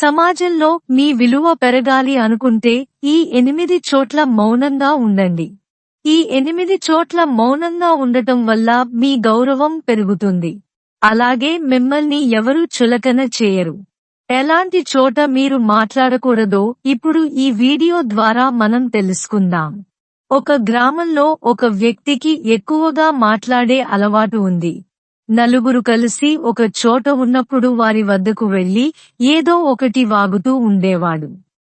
సమాజంలో మీ విలువ పెరగాలి అనుకుంటే ఈ ఎనిమిది చోట్ల మౌనంగా ఉండండి. ఈ ఎనిమిది చోట్ల మౌనంగా ఉండటం వల్ల మీ గౌరవం పెరుగుతుంది. అలాగే మిమ్మల్ని ఎవరూ చులకన చేయరు. ఎలాంటి చోట మీరు మాట్లాడకూడదో ఇప్పుడు ఈ వీడియో ద్వారా మనం తెలుసుకుందాం. ఒక గ్రామంలో ఒక వ్యక్తికి ఎక్కువగా మాట్లాడే అలవాటు ఉంది. నలుగురు కలిసి ఒక చోట ఉన్నప్పుడు వారి వద్దకు వెళ్ళి ఏదో ఒకటి వాగుతూ ఉండేవాడు.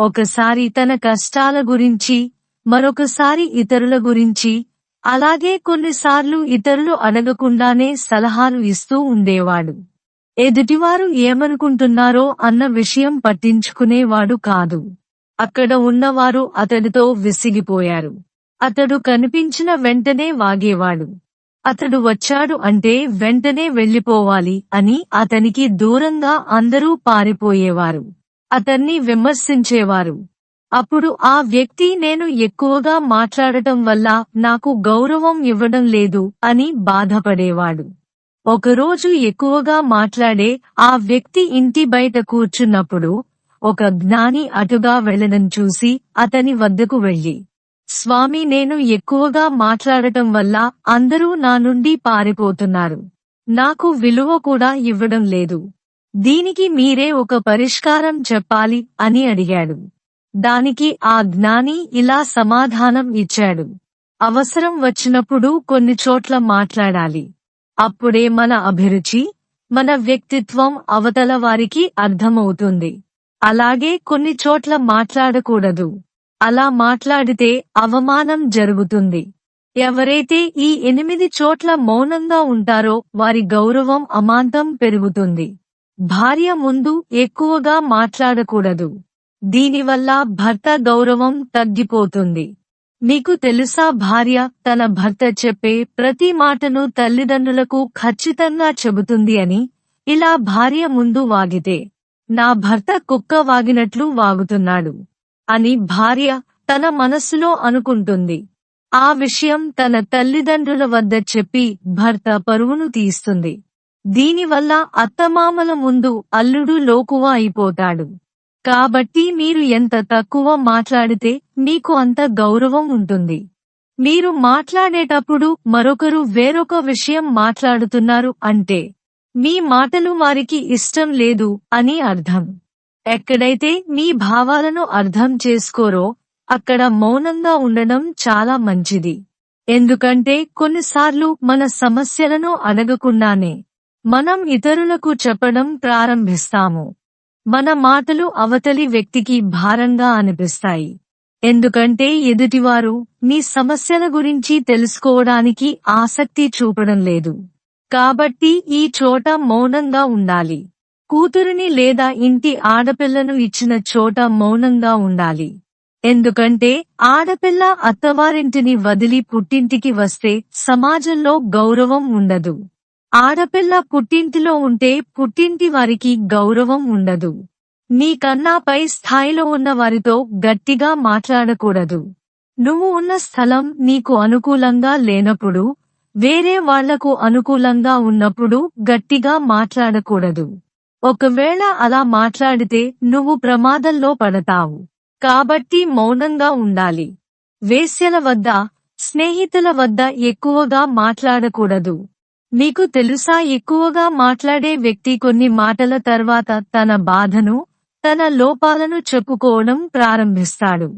ఒకసారి తన కష్టాల గురించి మరొకసారి ఇతరుల గురించి అలాగే కొన్నిసార్లు ఇతరులు అడగకుండానే సలహాలు ఇస్తూ ఉండేవాడు. ఎదుటివారు ఏమనుకుంటున్నారో అన్న విషయం పట్టించుకునేవాడు కాదు. అక్కడ ఉన్నవారు అతడితో విసిగిపోయారు. అతడు కనిపించిన వెంటనే వాగేవాడు. అతడు వచ్చాడు అంటే వెంటనే వెళ్ళిపోవాలి అని అతనికి దూరంగా అందరూ పారిపోయేవారు. అతన్ని విమర్శించేవారు. అప్పుడు ఆ వ్యక్తి నేను ఎక్కువగా మాట్లాడటం వల్ల నాకు గౌరవం ఇవ్వడం లేదు అని బాధపడేవాడు. ఒకరోజు ఎక్కువగా మాట్లాడే ఆ వ్యక్తి ఇంటి బయట కూర్చున్నప్పుడు ఒక జ్ఞాని అటుగా వెళ్ళడం చూసి అతని వద్దకు వెళ్ళి స్వామి నేను ఎక్కువగా మాట్లాడటం వల్ల అందరూ నా నుండి పారిపోతున్నారు. నాకు విలువ కూడా ఇవ్వడం లేదు. దీనికి మీరే ఒక పరిష్కారం చెప్పాలి అని అడిగాడు. దానికి ఆ జ్ఞాని ఇలా సమాధానం ఇచ్చాడు. అవసరం వచ్చినప్పుడు కొన్ని చోట్ల మాట్లాడాలి. అప్పుడే మన అభిరుచి మన వ్యక్తిత్వం అవతల వారికి అర్థమవుతుంది. అలాగే కొన్ని చోట్ల మాట్లాడకూడదు. అలా మాట్లాడితే అవమానం జరుగుతుంది. ఎవరైతే ఈ ఎనిమిది చోట్ల మౌనంగా ఉంటారో వారి గౌరవం అమాంతం పెరుగుతుంది. భార్య ముందు ఎక్కువగా మాట్లాడకూడదు. దీనివల్ల భర్త గౌరవం తగ్గిపోతుంది. మీకు తెలుసా భార్య తన భర్త చెప్పే ప్రతి మాటను తల్లిదండ్రులకు ఖచ్చితంగా చెబుతుంది అని? ఇలా భార్య ముందు వాగితే నా భర్త కుక్క వాగినట్లు వాగుతున్నాడు. అని భార్య తన మనస్సులో అనుకుంటుంది. ఆ విషయం తన తల్లిదండ్రుల వద్ద చెప్పి భర్త పరువును తీస్తుంది. దీనివల్ల అత్తమామల ముందు అల్లుడు లోకువ అయిపోతాడు. కాబట్టి మీరు ఎంత తక్కువ మాట్లాడితే మీకు అంత గౌరవం ఉంటుంది. మీరు మాట్లాడేటప్పుడు మరొకరు వేరొక విషయం మాట్లాడుతున్నారు అంటే మీ మాటలు వారికి ఇష్టం లేదు అని అర్థం. ఎక్కడైతే మీ భావాలను అర్థం చేసుకోరో అక్కడ మౌనంగా ఉండడం చాలా మంచిది. ఎందుకంటే కొన్నిసార్లు మన సమస్యలను అడగకుండానే మనం ఇతరులకు చెప్పడం ప్రారంభిస్తాము. మన మాటలు అవతలి వ్యక్తికి భారంగా అనిపిస్తాయి. ఎందుకంటే ఎదుటివారు మీ సమస్యల గురించి తెలుసుకోవడానికి ఆసక్తి చూపడం లేదు. కాబట్టి ఈ చోట మౌనంగా ఉండాలి. కూతురుని లేదా ఇంటి ఆడపిల్లను ఇచ్చిన చోట మౌనంగా ఉండాలి. ఎందుకంటే ఆడపిల్ల అత్తవారింటిని వదిలి పుట్టింటికి వస్తే సమాజంలో గౌరవం ఉండదు. ఆడపిల్ల పుట్టింటిలో ఉంటే పుట్టింటి వారికి గౌరవం ఉండదు. నీ పై స్థాయిలో ఉన్న వారితో గట్టిగా మాట్లాడకూడదు. నువ్వు ఉన్న స్థలం నీకు అనుకూలంగా లేనప్పుడు వేరే వాళ్ళకు అనుకూలంగా ఉన్నప్పుడు గట్టిగా మాట్లాడకూడదు. ఒకవేళ అలా మాట్లాడితే నువ్వు ప్రమాదంలో పడతావు. కాబట్టి మౌనంగా ఉండాలి. వేశ్యల వద్ద స్నేహితుల వద్ద ఎక్కువగా మాట్లాడకూడదు. మీకు తెలుసా ఎక్కువగా మాట్లాడే వ్యక్తి కొన్ని మాటల తర్వాత తన బాధను తన లోపాలను చెప్పుకోవడం ప్రారంభిస్తాడు.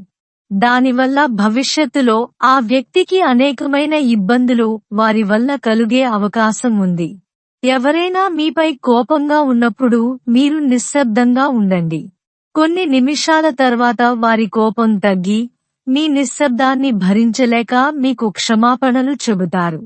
దానివల్ల భవిష్యత్తులో ఆ వ్యక్తికి అనేకమైన ఇబ్బందులు వారి వల్ల కలిగే అవకాశం ఉంది. ఎవరైనా మీపై కోపంగా ఉన్నప్పుడు మీరు నిశ్శబ్దంగా ఉండండి. కొన్ని నిమిషాల తర్వాత వారి కోపం తగ్గి మీ నిశ్శబ్దాన్ని భరించలేక మీకు క్షమాపణలు చెబుతారు.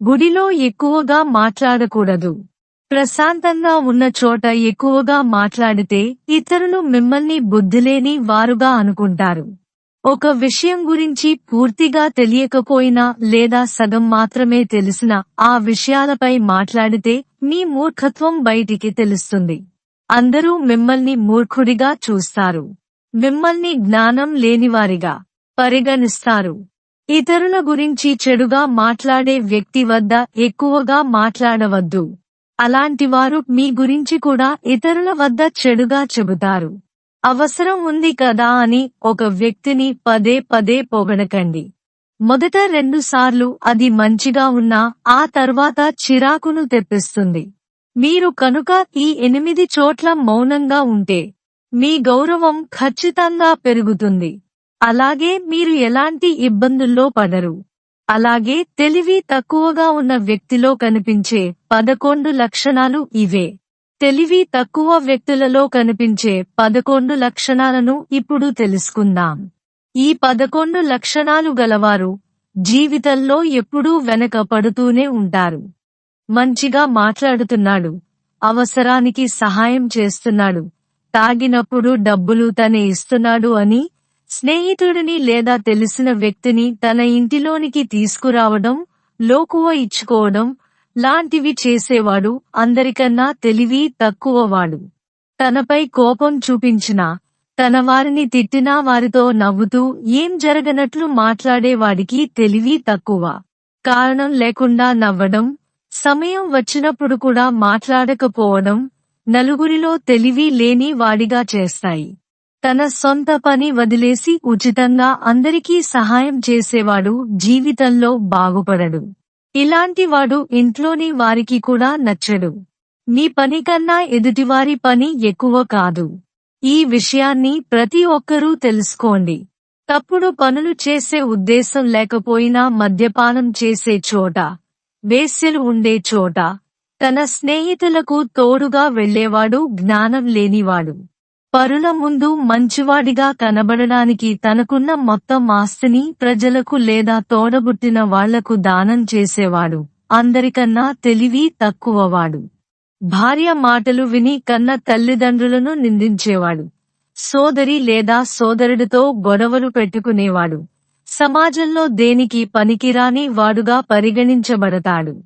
గుడిలో ఎక్కువగా మాట్లాడకూడదు. ప్రశాంతంగా ఉన్న చోట ఎక్కువగా మాట్లాడితే ఇతరులు మిమ్మల్ని బుద్ధిలేని వారుగా అనుకుంటారు. ఒక విషయం గురించి పూర్తిగా తెలియకపోయినా లేదా సగం మాత్రమే తెలిసిన ఆ విషయాలపై మాట్లాడితే మీ మూర్ఖత్వం బయటికి తెలుస్తుంది. అందరూ మిమ్మల్ని మూర్ఖుడిగా చూస్తారు. మిమ్మల్ని జ్ఞానం లేనివారిగా పరిగణిస్తారు. ఇతరుల గురించి చెడుగా మాట్లాడే వ్యక్తి వద్ద ఎక్కువగా మాట్లాడవద్దు. అలాంటివారు మీ గురించి కూడా ఇతరుల వద్ద చెడుగా చెబుతారు. అవసరం ఉంది కదా అని ఒక వ్యక్తిని పదే పదే పొగడకండి. మొదట రెండుసార్లు అది మంచిగా ఉన్నా ఆ తర్వాత చిరాకును తెప్పిస్తుంది. మీరు కనుక ఈ ఎనిమిది చోట్ల మౌనంగా ఉంటే మీ గౌరవం ఖచ్చితంగా పెరుగుతుంది. అలాగే మీరు ఎలాంటి ఇబ్బందుల్లో పడరు. అలాగే తెలివి తక్కువగా ఉన్న వ్యక్తిలో కనిపించే పదకొండు లక్షణాలు ఇవే. తెలివి తక్కువ వ్యక్తులలో కనిపించే పదకొండు లక్షణాలను ఇప్పుడు తెలుసుకుందాం. ఈ పదకొండు లక్షణాలు గలవారు జీవితంలో ఎప్పుడూ వెనక పడుతూనే ఉంటారు. మంచిగా మాట్లాడుతున్నాడు అవసరానికి సహాయం చేస్తున్నాడు తాగినప్పుడు డబ్బులు తనే ఇస్తున్నాడు అని స్నేహితుడిని లేదా తెలిసిన వ్యక్తిని తన ఇంటిలోనికి తీసుకురావడం లోకువ ఇచ్చుకోవడం లాంటివి చేసేవాడు అందరికన్నా తెలివి తక్కువవాడు. తనపై కోపం చూపించినా తన వారిని తిట్టినా వారితో నవ్వుతూ ఏం జరగనట్లు మాట్లాడేవాడికి తెలివి తక్కువ. కారణం లేకుండా నవ్వడం సమయం వచ్చినప్పుడు కూడా మాట్లాడకపోవడం నలుగురిలో తెలివి లేని వాడిగా చేస్తాయి. తన సొంత పని వదిలేసి ఉచితంగా అందరికీ సహాయం చేసేవాడు జీవితంలో బాగుపడడు. ఇలాంటివాడు ఇంట్లోని వారికి కూడా నచ్చడు. మీ పని కన్నా ఎదుటివారి పని ఎక్కువ కాదు. ఈ విషయాన్ని ప్రతి ఒక్కరూ తెలుసుకోండి. తప్పుడు పనులు చేసే ఉద్దేశం లేకపోయినా మద్యపానం చేసే చోట వేస్యలు ఉండే చోట తన స్నేహితులకు తోడుగా వెళ్ళేవాడు జ్ఞానం లేనివాడు. పరుల ముందు మంచివాడిగా కనబడడానికి తనకున్న మొత్తం ఆస్తిని ప్రజలకు లేదా తోడబుట్టిన వాళ్ళకు దానం చేసేవాడు. అందరికన్నా తెలివి తక్కువవాడు. భార్య మాటలు విని కన్న తల్లిదండ్రులను నిందించేవాడు. సోదరి లేదా సోదరుడితో గొడవలు పెట్టుకునేవాడు. సమాజంలో దేనికి పనికిరాని వాడుగా పరిగణించబడతాడు.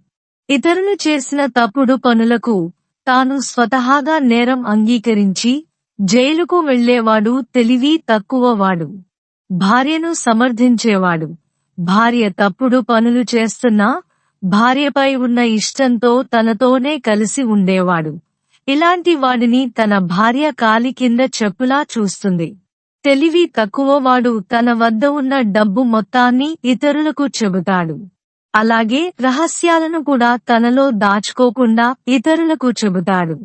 ఇతరులు చేసిన తప్పుడు పనులకు తాను స్వతహాగా నేరం అంగీకరించి జైలుకు వెళ్ళేవాడు తెలివి తక్కువవాడు. భార్యను సమర్థించేవాడు. భార్య తప్పుడు పనులు చేస్తున్నా భార్యపై ఉన్న ఇష్టంతో తనతోనే కలిసి ఉండేవాడు. ఇలాంటి వాడిని తన భార్య కాలి కింద చెప్పులా చూస్తుంది. తెలివి తక్కువవాడు తన వద్ద ఉన్న డబ్బు మొత్తాన్ని ఇతరులకు చెబుతాడు. అలాగే రహస్యాలను కూడా తనలో దాచుకోకుండా ఇతరులకు చెబుతాడు.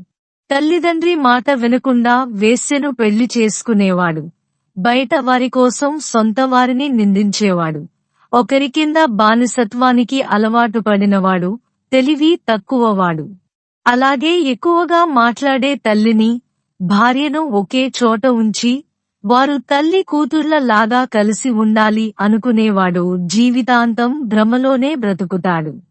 తల్లిదండ్రి మాట వినకుండా వేశ్యను పెళ్ళి చేసుకునేవాడు. బయట వారి కోసం సొంత వారిని నిందించేవాడు. ఒకరి కింద బానిసత్వానికి అలవాటు పడినవాడు తెలివి తక్కువవాడు. అలాగే ఎక్కువగా మాట్లాడే తల్లిని భార్యను ఒకే చోట ఉంచి వారు తల్లి కూతుర్ల లాగా కలిసి ఉండాలి అనుకునేవాడు జీవితాంతం భ్రమలోనే బ్రతుకుతాడు.